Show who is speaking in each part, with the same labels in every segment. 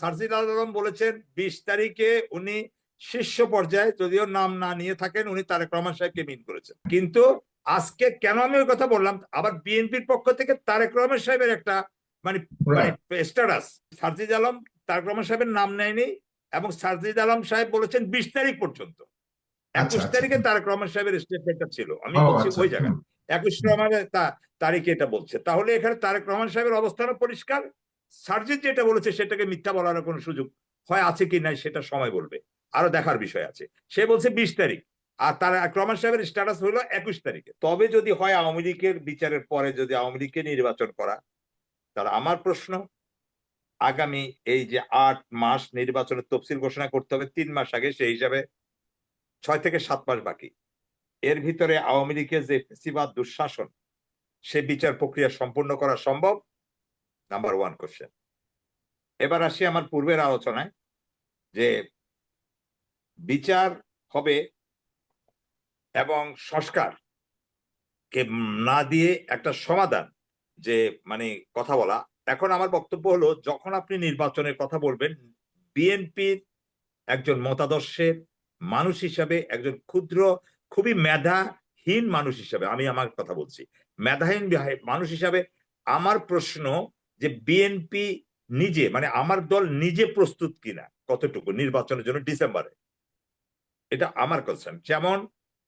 Speaker 1: সার্জিল আলম বলেছেন বিশ তারিখে উনি শীর্ষ পর্যায়ে যদিও নাম না নিয়ে থাকেন উনি তারেক রহমান সাহেবকে মিন করেছেন। কিন্তু আজকে কেন আমি ওই কথা বললাম? আবার বিএনপির পক্ষ থেকে তারেক রহমান সাহেবের একটা মানে স্ট্যাটাস সার্জিদ আলম তারেক রহমান সাহেবের নাম নেয়নি এবং সার্জিদ আলম সাহেব বলেছেন বিশ তারিখ পর্যন্ত। একুশ
Speaker 2: আচ্ছা।
Speaker 1: তারিখে তারেক রহমান সাহেবের স্টেটমেন্টটা ছিল। আমি বলছি
Speaker 2: আচ্ছা,
Speaker 1: ওই জায়গায়। একুশ রহমানের তারিখে এটা বলছে। তাহলে এখানে তারেক রহমান সাহেবের অবস্থানও পরিষ্কার সার্জিদ যেটা বলেছে সেটাকে মিথ্যা বলার কোনো সুযোগ হয়, আছে কি নাই সেটা সময় বলবে। আরও দেখার বিষয় আছে। সে বলছে বিশ তারিখ। আর তারেক রহমান সাহেবের স্ট্যাটাস হলো একুশ তারিখে। তবে যদি হয় আওয়ামী লীগের বিচারের পরে যদি আওয়ামী লীগকে নির্বাচন করা, তাহলে আমার প্রশ্ন, আগামী এই যে আট মাস নির্বাচনের তফসিল ঘোষণা করতে হবে, তিন মাস আগে সেই হিসাবে ছয় থেকে সাত মাস বাকি। এর ভিতরে আওয়ামী লীগের যে ফেসিবাদ, দুঃশাসন, সে বিচার প্রক্রিয়া সম্পূর্ণ করা সম্ভব। নাম্বার ওয়ান কোশ্চেন এবার আসি আমার পূর্বের আলোচনায় যে বিচার হবে এবং সংস্কার কে না দিয়ে একটা সমাধান যে মানে কথা বলা। এখন আমার বক্তব্য হলো, যখন আপনি নির্বাচনের কথা বলবেন, বিএনপির একজন মতাদর্শের মানুষ হিসাবে, একজন ক্ষুদ্র, খুবই মেধাহীন মানুষ হিসাবে, আমি আমার কথা বলছি, মেধাহীন মানুষ হিসাবে আমার প্রশ্ন যে বিএনপি নিজে মানে আমার দল নিজে প্রস্তুত কিনা কতটুকু নির্বাচনের জন্য ডিসেম্বরে। এটা আমার কনসার্ন যেমন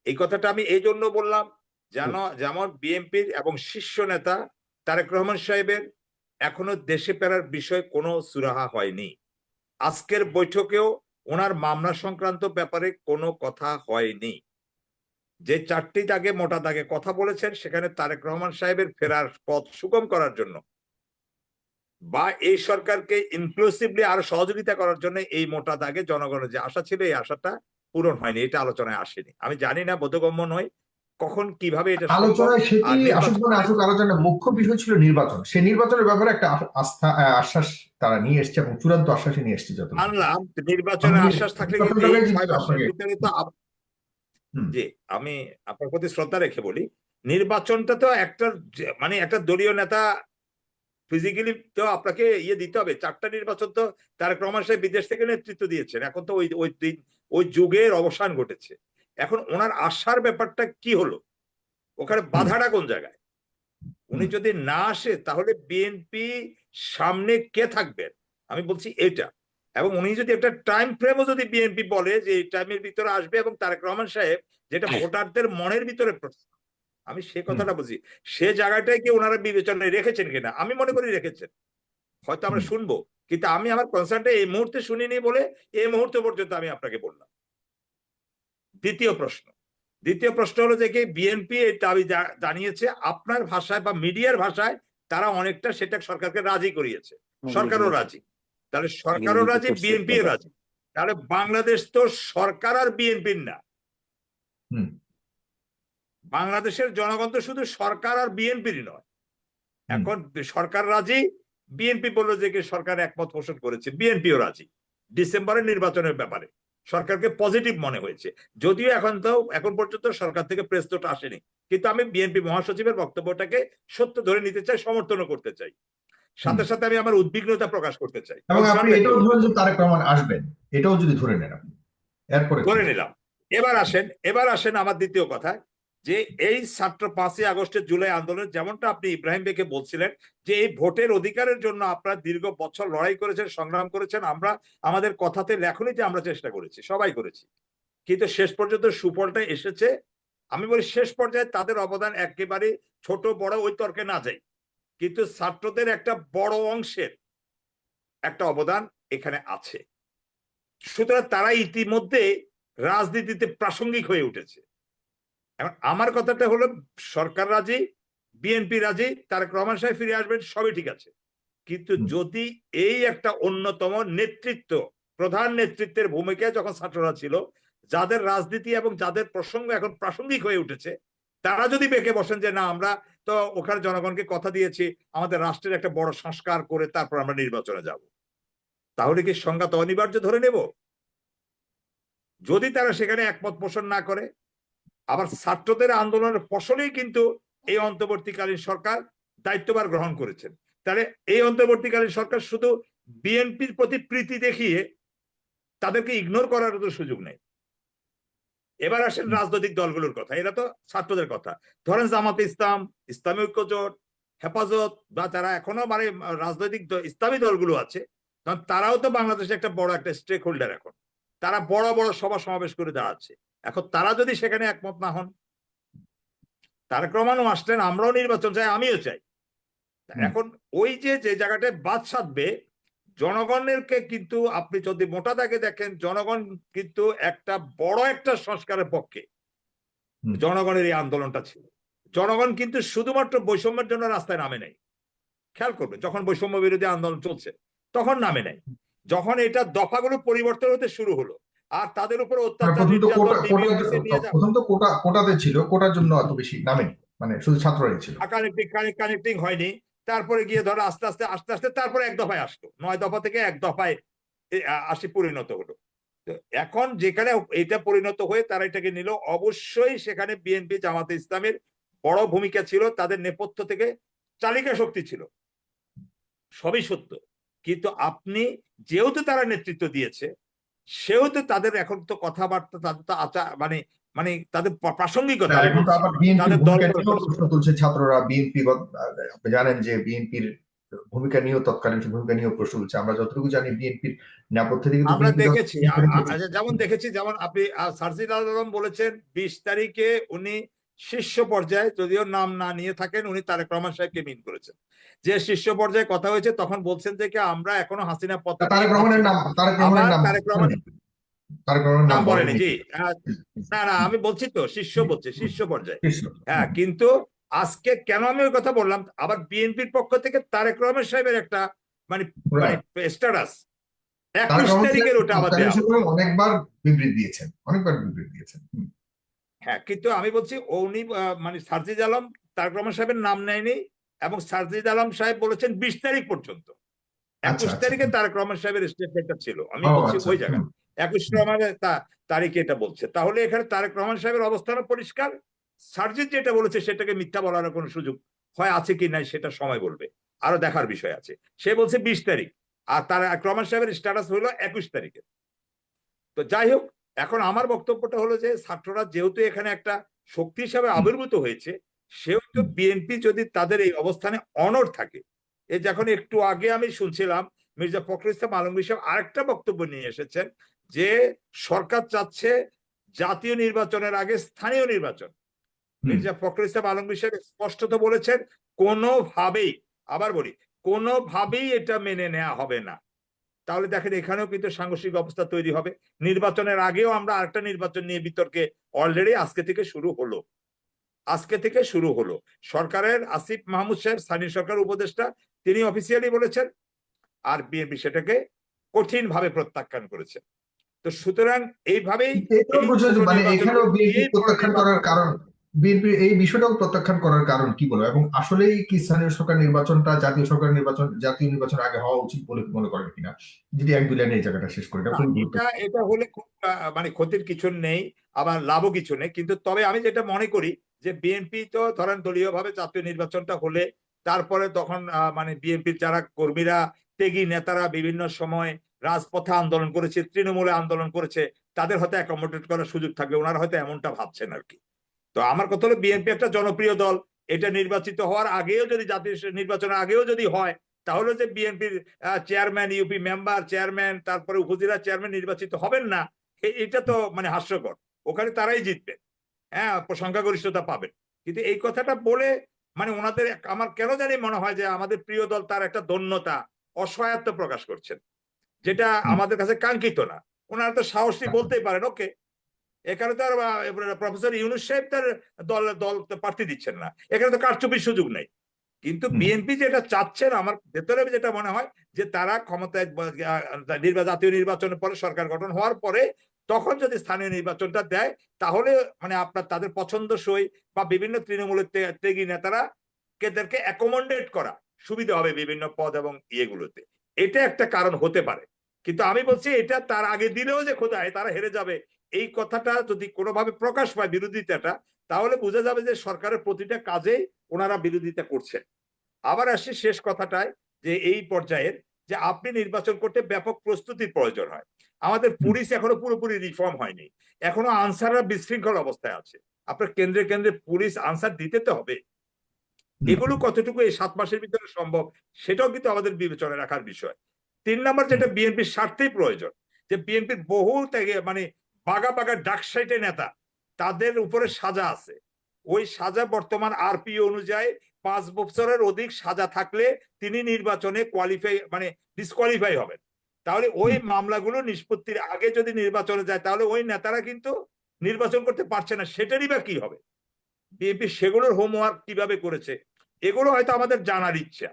Speaker 1: এই কথাটা আমি এই জন্য বললাম যেন যেমন বিএনপির এবং শীর্ষ নেতা তারেক রহমান সাহেবের এখনও দেশে ফেরার বিষয়ে কোনো সুরাহা হয়নি। আজকের বৈঠকেও ওনার মামলা সংক্রান্ত ব্যাপারে কোনো কথা হয়নি। যে চারটি দাগে মোটা দাগে কথা বলেছেন সেখানে তারেক রহমান সাহেবের ফেরার পথ সুগম করার জন্য বা এই সরকারকে ইনক্লুসিভলি আরও সহযোগিতা করার জন্য এই মোটা দাগে জনগণের যে আশা ছিল এই আশাটা পূরণ হয়নি এটা আলোচনায় আসেনি। আমি জানি না বোধগম্য নয় কখন কীভাবে এটা
Speaker 2: আলোচনায় সেটি আসুক মানে আসুক আলোচনার মুখ্য বিষয় ছিল নির্বাচন। সেই নির্বাচনের ব্যাপারে একটা আস্থা আশ্বাস তারা নিয়ে এসছে এবং চূড়ান্ত আশ্বাসই নিয়ে এসছে যত
Speaker 1: আনলাম নির্বাচনের আশ্বাস থাকলে ভিতরে তো জি আমি আপনার প্রতি শ্রদ্ধা রেখে বলি নির্বাচনটা তো একটা মানে একটা দলীয় নেতা ফিজিক্যালি তো আপনাকে ইয়ে দিতে হবে। চারটা নির্বাচন তো তারেক রহমান সাহেব বিদেশ থেকে নেতৃত্ব দিয়েছেন। এখন তো ওই ওই ওই যুগের অবসান ঘটেছে। এখন ওনার আসার ব্যাপারটা কি হলো? ওখানে বাধাটা কোন জায়গায়? উনি যদি না আসে তাহলে বিএনপি সামনে কে থাকবেন আমি বলছি এটা। এবং উনি যদি একটা টাইম ফ্রেমও যদি বিএনপি বলে যে এই টাইমের ভিতরে আসবে এবং তারেক রহমান সাহেব যেটা ভোটারদের মনের ভিতরে প্রশ্ন আমি সে কথাটা বুঝি। সে জায়গাটাই কি ওনারা বিবেচনায় রেখেছেন কিনা আমি মনে করি রেখেছেন। হয়তো আমরা শুনব কিন্তু আমি আমার কনসার্নটা এই মুহূর্তে শুনিনি বলে এই মুহূর্ত পর্যন্ত আমি আপনাকে বললাম। দ্বিতীয় প্রশ্ন। দ্বিতীয় প্রশ্ন হলো যে কি বিএনপি এই দাবি জানিয়েছে আপনার ভাষায় বা মিডিয়ার ভাষায় তারা অনেকটা সেটা সরকারকে রাজি করিয়েছে। সরকারও রাজি। তাহলে সরকারও রাজি বিএনপি রাজি। তাহলে বাংলাদেশ তো সরকার আর বিএনপির না।
Speaker 2: হুম।
Speaker 1: বাংলাদেশের জনগণ তো শুধু সরকার আর বিএনপির নয়। এখন সরকার রাজি বিএনপি বলল যে সরকার একমত পোষণ করেছে বিএনপিও রাজি। ডিসেম্বরের নির্বাচনের ব্যাপারে সরকারকে পজিটিভ মনে হয়েছে। যদিও এখন তো এখন পর্যন্ত সরকার থেকে প্রেস নোট আসেনি। কিন্তু আমি বিএনপি মহাসচিবের বক্তব্যটাকে সত্য ধরে নিতে চাই সমর্থনও করতে চাই। সাথে সাথে আমি আমার উদ্বিগ্নতা প্রকাশ করতে চাই।
Speaker 2: এবং আপনি এটাও ধরেন যে তারেক রহমান আসবেন এটাও যদি ধরে নেন আপনি। এরপরে
Speaker 1: ধরে নিলাম। এবার আসেন এবার আসেন আমার দ্বিতীয় কথা। যে এই ছাত্র পাঁচই আগস্টের জুলাই আন্দোলন যেমনটা আপনি ইব্রাহিম বেকে বলছিলেন, যে এই ভোটের অধিকারের জন্য আপনারা দীর্ঘ বছর লড়াই করেছেন, সংগ্রাম করেছেন, আমরা আমাদের কথাতে লেখনীতে আমরা চেষ্টা করেছি, সবাই করেছি। কিন্তু শেষ পর্যন্ত সুফলটা এসেছে। আমি বলি শেষ পর্যায়ে তাদের অবদান একেবারে ছোট, বড় ওই তর্কে না যাই। কিন্তু ছাত্রদের একটা বড় অংশের একটা অবদান এখানে আছে। সুতরাং তারা ইতিমধ্যে রাজনীতিতে প্রাসঙ্গিক হয়ে উঠেছে। এখন আমার কথাটা হলো সরকার রাজি বিএনপি রাজি তারেক রহমান সাহেব ফিরে আসবেন সবই ঠিক আছে। কিন্তু যদি এই একটা অন্যতম নেতৃত্ব প্রধান নেতৃত্বের ভূমিকায় যখন ছাত্ররা ছিল যাদের রাজনীতি এবং যাদের প্রসঙ্গ এখন প্রাসঙ্গিক হয়ে উঠেছে তারা যদি বেঁকে বসেন যে না আমরা তো ওখানে জনগণকে কথা দিয়েছি আমাদের রাষ্ট্রের একটা বড় সংস্কার করে তারপর আমরা নির্বাচনে যাব। তাহলে কি সংঘাত অনিবার্য ধরে নেব? যদি তারা সেখানে একমত পোষণ না করে আবার ছাত্রদের আন্দোলনের ফসলেই কিন্তু এই অন্তর্বর্তীকালীন সরকার দায়িত্বভার গ্রহণ করেছেন। তাহলে এই অন্তর্বর্তীকালীন সরকার শুধু বিএনপির প্রতি প্রীতি দেখিয়ে তাদেরকে ইগনোর করার তো সুযোগ নেই। এবার আসেন রাজনৈতিক দলগুলোর কথা এরা তো ছাত্রদের কথা। ধরেন জামাতে ইসলাম ইসলামী ঐক্যজোট হেফাজত বা যারা এখনও মানে রাজনৈতিক ইসলামী দলগুলো আছে কারণ তারাও তো বাংলাদেশে একটা বড় একটা স্টেক হোল্ডার এখন। তারা বড় বড় সভা সমাবেশ করে দাঁড়াচ্ছে। এখন তারা যদি সেখানে একমত না হন তার রহমানও আসলেন আমরাও নির্বাচন চাই আমিও চাই। এখন ওই যে যে জায়গাটায় বাদ সাধবে জনগণেরকে কিন্তু আপনি যদি মোটা দাগে দেখেন জনগণ কিন্তু একটা বড় একটা সংস্কারের পক্ষে জনগণের এই আন্দোলনটা ছিল। জনগণ কিন্তু শুধুমাত্র বৈষম্যের জন্য রাস্তায় নামে নাই। খেয়াল করবে যখন বৈষম্য বিরোধী আন্দোলন চলছে তখন নামে নাই। যখন এটা দফাগুলো পরিবর্তন হতে শুরু হলো আর তাদের উপর অত্যাচার
Speaker 2: প্রথম তো কোটা কোটাতে ছিল কোটার জন্য এত বেশি নামেনি মানে শুধু ছাত্ররাই ছিল।
Speaker 1: কানেক্টিং হয়নি। তারপরে গিয়ে ধরো আস্তে আস্তে আস্তে আস্তে তারপরে এক দফায় আসলো। নয় দফা থেকে এক দফায় আসি পরিণত হলো। এখন যেখানে এটা পরিণত হয়ে তারা এটাকে নিল অবশ্যই সেখানে বিএনপি জামাতে ইসলামের বড় ভূমিকা ছিল তাদের নেপথ্য থেকে চালিকা শক্তি ছিল। সবই সত্য। কিন্তু আপনি যেহেতু তারা নেতৃত্ব দিয়েছে সেহেতু তাদের এখন তো কথাবার্তা তাদের তো আচার মানে মানে তাদের প্রা- প্রাসঙ্গিকতা
Speaker 2: বিএনপির
Speaker 1: তাদের দল-
Speaker 2: প্রশ্ন তুলছে ছাত্ররা বিএনপি আপনি জানেন যে বিএনপির ভূমিকা নিয়েও তৎকালীন ভূমিকা নিয়েও প্রশ্ন উঠছে আমরা যতটুকু জানি বিএনপির নেপথ্য থেকে
Speaker 1: আমরা দেখেছি। আচ্ছা, যেমন দেখেছি যেমন আপনি সারসিদ আলম বলেছেন বিশ তারিখে উনি শীর্ষ পর্যায়ে যদিও নাম না নিয়ে থাকেন উনি তারেক রহমান সাহেবকে মিন করেছেন। যে শীর্ষ পর্যায়ে কথা হয়েছে তখন বলছেন যে কি আমরা এখনও হাসিনা পথ
Speaker 2: তারেক রহমানের নাম তারেক রহমানের নাম
Speaker 1: তারেক রহমান নাম
Speaker 2: নাম
Speaker 1: বলেনি
Speaker 2: বলেনি
Speaker 1: জি। না না আমি বলছি তো শীর্ষ বলছে শীর্ষ পর্যায়ে। হ্যাঁ কিন্তু আজকে কেন আমি ওই কথা বললাম? আবার বিএনপির পক্ষ থেকে তারেক রহমান সাহেবের একটা মানে মানে স্ট্যাটাস
Speaker 2: তারেক
Speaker 1: একুশ তারিখের ওটা
Speaker 2: সময়ে অনেকবার বিবৃতি দিয়েছেন অনেকবার বিবৃতি দিয়েছেন।
Speaker 1: হ্যাঁ কিন্তু আমি বলছি উনি মানে সার্জিদ আলম তারেক রহমান সাহেবের নাম নেয়নি এবং সার্জিদ আলম সাহেব বলেছেন বিশ তারিখ পর্যন্ত। একুশ
Speaker 2: আচ্ছা।
Speaker 1: তারিখে তারেক রহমান সাহেবের স্টেটমেন্টটা ছিল। আমি বলছি
Speaker 2: আচ্ছা,
Speaker 1: ওই জায়গায়। একুশ রহমানের তা- তারিখে এটা বলছে। তাহলে এখানে তারেক রহমান সাহেবের অবস্থানও পরিষ্কার। সার্জিদ যেটা বলেছে সেটাকে মিথ্যা বলার কোনো সুযোগ হয় আছে কি নাই সেটা সময় বলবে। আরও দেখার বিষয় আছে। সে বলছে বিশ তারিখ। আর তারেক রহমান সাহেবের স্ট্যাটাস হলো একুশ তারিখে। তো যাই হোক এখন আমার বক্তব্যটা হলো যে ছাত্ররা যেহেতু এখানে একটা শক্তি হিসাবে আবির্ভূত হয়েছে সেহেতু বিএনপি যদি তাদের এই অবস্থানে অনর থাকে। এ যখন একটু আগে আমি শুনছিলাম মির্জা ফখরুল ইসলাম আলমগীর সাহেব আরেকটা বক্তব্য নিয়ে এসেছেন যে সরকার চাচ্ছে জাতীয় নির্বাচনের আগে স্থানীয় নির্বাচন। মির্জা ফখরুল ইসলাম আলমগীর সাহেব স্পষ্টত বলেছেন কোনোভাবেই আবার বলি কোনোভাবেই এটা মেনে নেওয়া হবে না। তাহলে দেখেন এখানেও কিন্তু সাংঘর্ষিক অবস্থা তৈরি হবে। নির্বাচনের আগেও আমরা আরেকটা নির্বাচন নিয়ে বিতর্কে অলরেডি আজকে থেকে শুরু হলো। আজকে থেকে শুরু হলো। সরকারের আসিফ মাহমুদ সাহেব স্থানীয় সরকার উপদেষ্টা তিনি অফিসিয়ালি বলেছেন আর বিএনপি সেটাকে কঠিন ভাবে প্রত্যাখ্যান করেছে। তো সুতরাং এইভাবেই
Speaker 2: মানে প্রত্যাখ্যান করার কারণ। বিএনপি এই বিষয়টাও প্রত্যাখ্যান করার কারণ কি বলব এবং আসলেই কি স্থানীয় সরকার নির্বাচনটা জাতীয় সরকার নির্বাচন, জাতীয় নির্বাচন আগে হওয়া উচিত বলে মনে করেন কিনা? যদি এক দুই এই জায়গাটা শেষ করি, এটা
Speaker 1: হলে মানে ক্ষতির কিছু নেই, আবার লাভও কিছু নেই। কিন্তু তবে আমি যেটা মনে করি যে বিএনপি তো ধরেন দলীয় ভাবে জাতীয় নির্বাচনটা হলে তারপরে তখন মানে বিএনপির যারা কর্মীরা, ত্যাগী নেতারা বিভিন্ন সময় রাজপথে আন্দোলন করেছে, তৃণমূলে আন্দোলন করেছে, তাদের হয়তো অ্যাকোমোডেট করার সুযোগ থাকবে, ওনারা হয়তো এমনটা ভাবছেন আর কি। তো আমার কথা হলো বিএনপি একটা জনপ্রিয় দল। এটা নির্বাচিত হওয়ার আগেও যদি জাতীয় নির্বাচনের আগেও যদি হয় তাহলে যে বিএনপির চেয়ারম্যান ইউপি মেম্বার চেয়ারম্যান তারপরে উপজেলা চেয়ারম্যান নির্বাচিত হবেন না এটা তো মানে হাস্যকর। ওখানে তারাই জিতবে। হ্যাঁ সংখ্যাগরিষ্ঠতা পাবেন। কিন্তু এই কথাটা বলে মানে ওনাদের আমার কেন জানি মনে হয় যে আমাদের প্রিয় দল তার একটা ধন্যতা অসহায়ত্ব প্রকাশ করছেন যেটা আমাদের কাছে কাঙ্ক্ষিত না। ওনারা তো সাহসী বলতেই পারেন ওকে এখানে তো আর প্রফেসর ইউনুস সাহেব তার দল দল প্রার্থী দিচ্ছেন না। এখানে তো কারচুপির সুযোগ নেই। কিন্তু বিএনপি যেটা চাচ্ছেন আমার ভেতরে যেটা মনে হয় যে তারা ক্ষমতায় জাতীয় নির্বাচনের পরে সরকার গঠন হওয়ার পরে তখন যদি স্থানীয় নির্বাচনটা দেয় তাহলে মানে আপনার তাদের পছন্দসই বা বিভিন্ন তৃণমূলের ত্যাগী নেতারা কেদেরকে অ্যাকোমোডেট করা সুবিধা হবে বিভিন্ন পদ এবং ইয়েগুলোতে। এটা একটা কারণ হতে পারে। কিন্তু আমি বলছি এটা তার আগে দিলেও যে খোদায় তারা হেরে যাবে। এই কথাটা যদি কোনোভাবে প্রকাশ পায় বিরোধিতাটা তাহলে বোঝা যাবে যে সরকারের প্রতিটা কাজেই ওনারা বিরোধিতা করছেন। আবার আসি শেষ কথাটায় যে এই পর্যায়ের যে আপনি নির্বাচন করতে ব্যাপক প্রস্তুতির প্রয়োজন হয়। আমাদের পুলিশ এখনও পুরোপুরি রিফর্ম হয়নি। এখনও আনসাররা বিশৃঙ্খল অবস্থায় আছে। আপনার কেন্দ্রে কেন্দ্রে পুলিশ আনসার দিতে তো হবে। এগুলো কতটুকু এই সাত মাসের ভিতরে সম্ভব সেটাও কিন্তু আমাদের বিবেচনায় রাখার বিষয়। তিন নম্বর যেটা বিএনপির স্বার্থেই প্রয়োজন যে বিএনপির বহু থেকে মানে বাগা বাগা ডাকসাইটে নেতা তাদের উপরে সাজা আছে। ওই সাজা বর্তমান আরপি অনুযায়ী পাঁচ বছরের অধিক সাজা থাকলে তিনি নির্বাচনে কোয়ালিফাই মানে ডিসকোয়ালিফাই হবেন। তাহলে ওই মামলাগুলো নিষ্পত্তির আগে যদি নির্বাচনে যায় তাহলে ওই নেতারা কিন্তু নির্বাচন করতে পারছে না সেটারই বা কি হবে? বিএনপি সেগুলোর হোমওয়ার্ক কীভাবে করেছে? এগুলো হয়তো আমাদের জানার ইচ্ছা।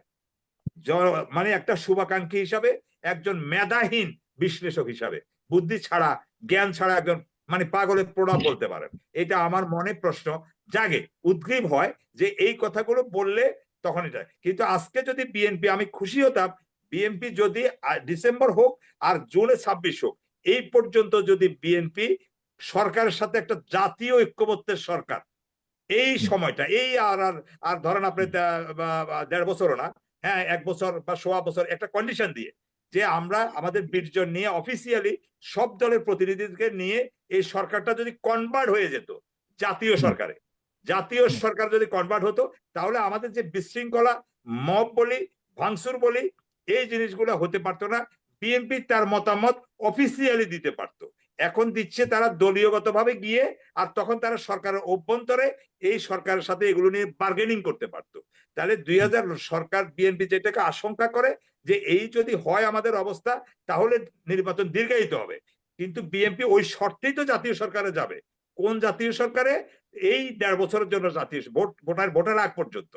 Speaker 1: মানে একটা শুভাকাঙ্ক্ষী হিসাবে একজন মেধাহীন বিশ্লেষক হিসাবে। বুদ্ধি ছাড়া, জ্ঞান ছাড়া একজন মানে পাগলের প্রণাম বলতে পারেন। এটা আমার মনে প্রশ্ন জাগে, উদ্গ্রীব হয় যে এই কথাগুলো বললে তখন এটা কিন্তু আজকে যদি বিএনপি আমি খুশি হতাম বিএনপি যদি ডিসেম্বর হোক আর জুনে ছাব্বিশ হোক, এই পর্যন্ত যদি বিএনপি সরকারের সাথে একটা জাতীয় ঐক্যমত্যের সরকার, এই সময়টা, এই আর আর আর ধরেন আপনি দেড় বছরও না হ্যাঁ এক বছর বা সোয়া বছর একটা কন্ডিশন দিয়ে যে আমরা আমাদের বীরজন নিয়ে অফিসিয়ালি সব দলের প্রতিনিধিকে নিয়ে এই সরকারটা যদি কনভার্ট হয়ে যেত জাতীয় সরকারে। জাতীয় সরকার যদি কনভার্ট হতো তাহলে আমাদের যে বিশৃঙ্খলা মব বলি ভাংসুর বলি এই জিনিসগুলো হতে পারতো না। বিএনপি তার মতামত অফিসিয়ালি দিতে পারতো। এখন দিচ্ছে তারা দলীয়গতভাবে গিয়ে আর তখন তারা সরকারের অভ্যন্তরে এই সরকারের সাথে এগুলো নিয়ে বার্গেনিং করতে পারতো। তাহলে দুই হাজার সরকার বিএনপি যেটাকে আশঙ্কা করে যে এই যদি হয় আমাদের অবস্থা, তাহলে নির্বাচন দীর্ঘায়িত হবে। কিন্তু বিএনপি ওই শর্তেই তো জাতীয় সরকারে যাবে। কোন জাতীয় সরকারে? এই দেড় বছরের জন্য জাতীয় ভোট, ভোটার ভোটার আগ পর্যন্ত।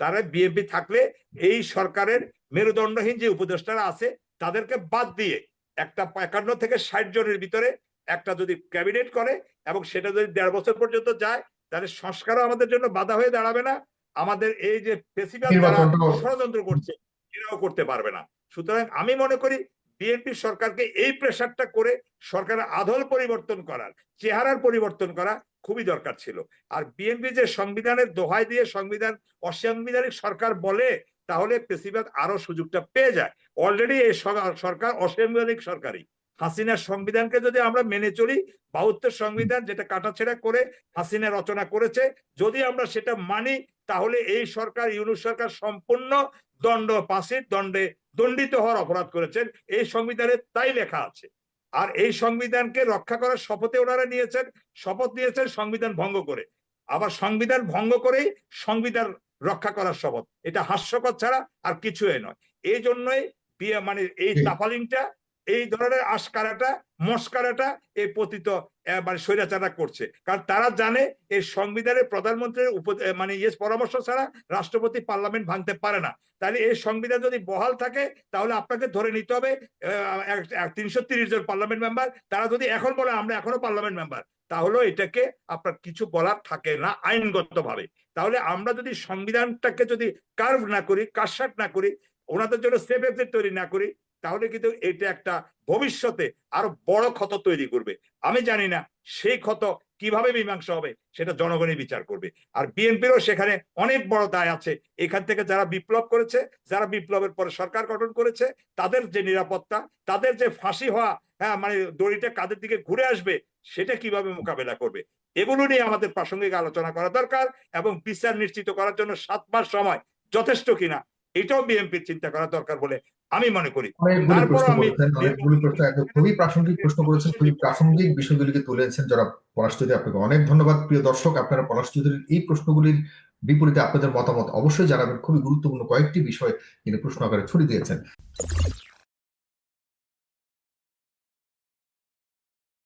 Speaker 1: তারা বিএনপি থাকলে এই সরকারের মেরুদণ্ডহীন যে উপদেষ্টারা আছে, তাদেরকে বাদ দিয়ে একটা একান্ন থেকে ষাট জনের ভিতরে একটা যদি ক্যাবিনেট করে এবং সেটা যদি দেড় বছর পর্যন্ত যায় তাহলে সংস্কারও আমাদের জন্য বাধা হয়ে দাঁড়াবে না। আমাদের এই যে ফেসিবাল যারা ষড়যন্ত্র করছে এরাও করতে পারবে না। সুতরাং আমি মনে করি বিএনপি সরকারকে এই প্রেশারটা করে সরকারের আদল পরিবর্তন করার চেহারার পরিবর্তন করা খুবই দরকার ছিল। আর বিএনপি যে সংবিধানের দোহাই দিয়ে সংবিধান অসাংবিধানিক সরকার বলে তাহলে পেশিবাদ আরও সুযোগটা পেয়ে যায়। অলরেডি এই সরকার অসাংবিধানিক সরকারই। হাসিনার সংবিধানকে যদি আমরা মেনে চলি বাহাত্তর সংবিধান যেটা কাটাছেড়া করে হাসিনা রচনা করেছে, যদি আমরা সেটা মানি, তাহলে এই সরকার, ইউনুস সরকার সম্পূর্ণ দণ্ড ফাঁসির দণ্ডে দণ্ডিত হওয়ার অপরাধ করেছেন। এই সংবিধানে তাই লেখা আছে। আর এই সংবিধানকে রক্ষা করার শপথে ওনারা নিয়েছেন। শপথ নিয়েছেন সংবিধান ভঙ্গ করে। আবার সংবিধান ভঙ্গ করেই সংবিধান রক্ষা করার শপথ। এটা হাস্যকর ছাড়া আর কিছুই নয়। এই জন্যই মানে এই। তাফালিংটা এই ধরনের আশকারাটা মস্কারাটা এই পতিত মানে স্বৈরাচাররা করছে। কারণ তারা জানে এই সংবিধানের প্রধানমন্ত্রীর উপ মানে ইয়ে পরামর্শ ছাড়া রাষ্ট্রপতি পার্লামেন্ট ভাঙতে পারে না। তাহলে এই সংবিধান যদি বহাল থাকে তাহলে আপনাকে ধরে নিতে হবে তিনশো তিরিশ জন পার্লামেন্ট মেম্বার। তারা যদি এখন বলে আমরা এখনও পার্লামেন্ট মেম্বার তাহলে এটাকে আপনার কিছু বলার থাকে না আইনগত ভাবে তাহলে আমরা যদি সংবিধানটাকে যদি কার্ভ না করি কারসাট না করি, ওনাদের জন্য সেফ এক্সিট তৈরি না করি, তাহলে কিন্তু এটা একটা ভবিষ্যতে আরও বড় ক্ষত তৈরি করবে। আমি জানি না সেই ক্ষত কীভাবে মীমাংসা হবে, সেটা জনগণই বিচার করবে। আর বিএনপিরও সেখানে অনেক বড় দায় আছে। এখান থেকে যারা বিপ্লব করেছে, যারা বিপ্লবের পরে সরকার গঠন করেছে, তাদের যে নিরাপত্তা, তাদের যে ফাঁসি হওয়া হ্যাঁ মানে দড়িটা কাদের দিকে ঘুরে আসবে, সেটা কীভাবে মোকাবেলা করবে? এগুলো নিয়ে আমাদের প্রাসঙ্গিক আলোচনা করা দরকার এবং বিচার নিশ্চিত করার জন্য সাত মাস সময় যথেষ্ট কিনা এটাও বিএনপির চিন্তা করা দরকার বলে আমি মনে করি। আমি-
Speaker 2: খুবই প্রাসঙ্গিক প্রশ্ন করেছেন খুবই প্রাসঙ্গিক বিষয়গুলিকে তুলেছেন যারা পলাশ চৌধুরী আপনাকে অনেক ধন্যবাদ। প্রিয় দর্শক আপনারা পলাশ চৌধুরীর এই প্রশ্নগুলির বিপরীতে আপনাদের মতামত অবশ্যই জানাবেন। খুবই গুরুত্বপূর্ণ কয়েকটি বিষয় তিনি প্রশ্ন আকারে ছড়িয়ে দিয়েছেন।